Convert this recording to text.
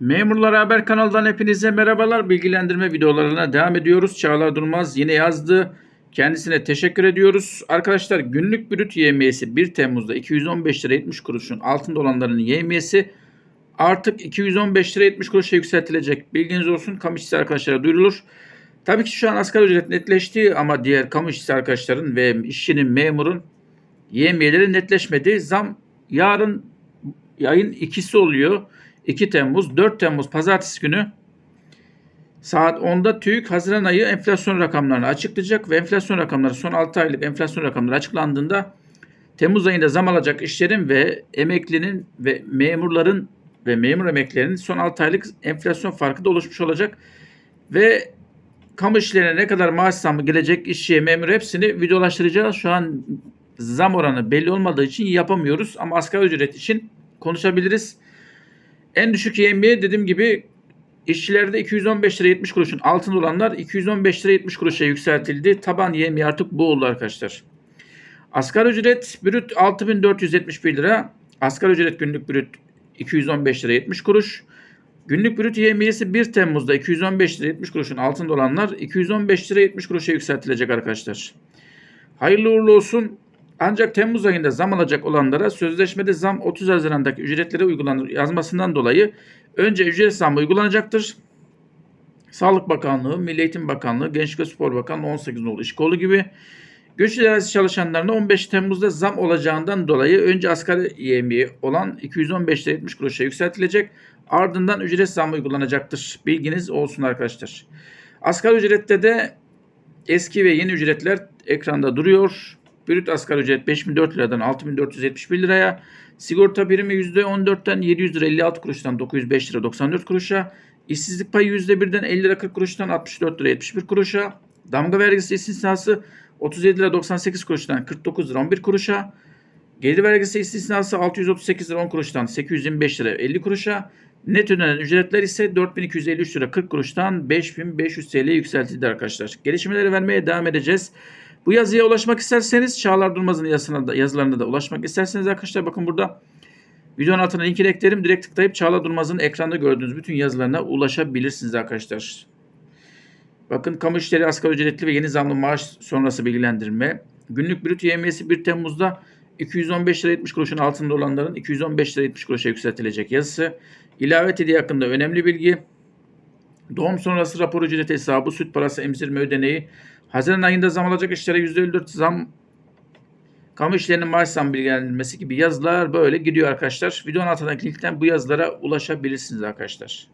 Memurlar Haber kanalından hepinize merhabalar. Bilgilendirme videolarına devam ediyoruz. Çağlar Durmaz yine yazdı. Kendisine teşekkür ediyoruz. Arkadaşlar günlük brüt yemiyesi 1 Temmuz'da 215 lira 70 kuruşun altında olanların yemiyesi artık 215 lira 70 kuruşa yükseltilecek. Bilginiz olsun kamu işçisi arkadaşlara duyurulur. Tabii ki şu an asgari ücret netleşti ama diğer kamu işçisi arkadaşların ve işçinin, memurun yemiyeleri netleşmedi. Zam yarın ayın ikisi oluyor. 2 Temmuz, 4 Temmuz pazartesi günü saat 10'da TÜİK Haziran ayı enflasyon rakamlarını açıklayacak ve enflasyon rakamları son 6 aylık enflasyon rakamları açıklandığında Temmuz ayında zam alacak işlerin ve emeklinin ve memurların ve memur emeklilerinin son 6 aylık enflasyon farkı da oluşmuş olacak. Ve kamu işlerine ne kadar maaş zammı gelecek işçiye memur hepsini videolaştıracağız. Şu an zam oranı belli olmadığı için yapamıyoruz ama asgari ücret için konuşabiliriz. En düşük yemiye dediğim gibi işçilerde 215 lira 70 kuruşun altında olanlar 215 lira 70 kuruşa yükseltildi. Taban yemiye artık bu oldu arkadaşlar. Asgari ücret brüt 6471 lira. Asgari ücret günlük brüt 215 lira 70 kuruş. Günlük brüt yemiyesi 1 Temmuz'da 215 lira 70 kuruşun altında olanlar 215 lira 70 kuruşa yükseltilecek arkadaşlar. Hayırlı uğurlu olsun. Ancak Temmuz ayında zam alacak olanlara sözleşmede zam 30 Haziran'daki ücretlere uygulanır yazmasından dolayı önce ücret zammı uygulanacaktır. Sağlık Bakanlığı, Milli Eğitim Bakanlığı, Gençlik ve Spor Bakanlığı 18 nolu iş kolu gibi göç idaresi çalışanlarına 15 Temmuz'da zam olacağından dolayı önce asgari yemiği olan 215 lira 70 kuruşa yükseltilecek. Ardından ücret zammı uygulanacaktır. Bilginiz olsun arkadaşlar. Asgari ücrette de eski ve yeni ücretler ekranda duruyor. Brüt asgari ücret 5004 liradan 6471 liraya. Sigorta primi %14'ten 700 lira 56 kuruştan 905 lira 94 kuruşa. İşsizlik payı %1'den 50 lira 40 kuruştan 64 lira 71 kuruşa. Damga vergisi istisnası 37 lira 98 kuruştan 49 lira 11 kuruşa. Gelir vergisi istisnası 638 lira 10 kuruştan 825 lira 50 kuruşa. Net ödenen ücretler ise 4253 lira 40 kuruştan 5500 TL yükseltildi arkadaşlar. Gelişmeleri vermeye devam edeceğiz. Bu yazıya ulaşmak isterseniz Çağlar Durmaz'ın yazısına da, yazılarına da ulaşmak isterseniz arkadaşlar bakın burada videonun altına linkini eklerim. Direkt tıklayıp Çağlar Durmaz'ın ekranda gördüğünüz bütün yazılarına ulaşabilirsiniz arkadaşlar. Bakın kamu işleri asgari ücretli ve yeni zamlı maaş sonrası bilgilendirme. Günlük brüt yemiyesi 1 Temmuz'da 215 lira 70 kuruşun altında olanların 215 lira 70 kuruşa yükseltilecek yazısı. İlave hediye hakkında önemli bilgi. Doğum sonrası rapor ücreti hesabı, süt parası, emzirme ödeneği, Haziran ayında zam alacak işlere %54 zam, kamu işlerinin maaş zam bilgilendirilmesi gibi yazılar böyle gidiyor arkadaşlar. Videonun altındaki linkten bu yazılara ulaşabilirsiniz arkadaşlar.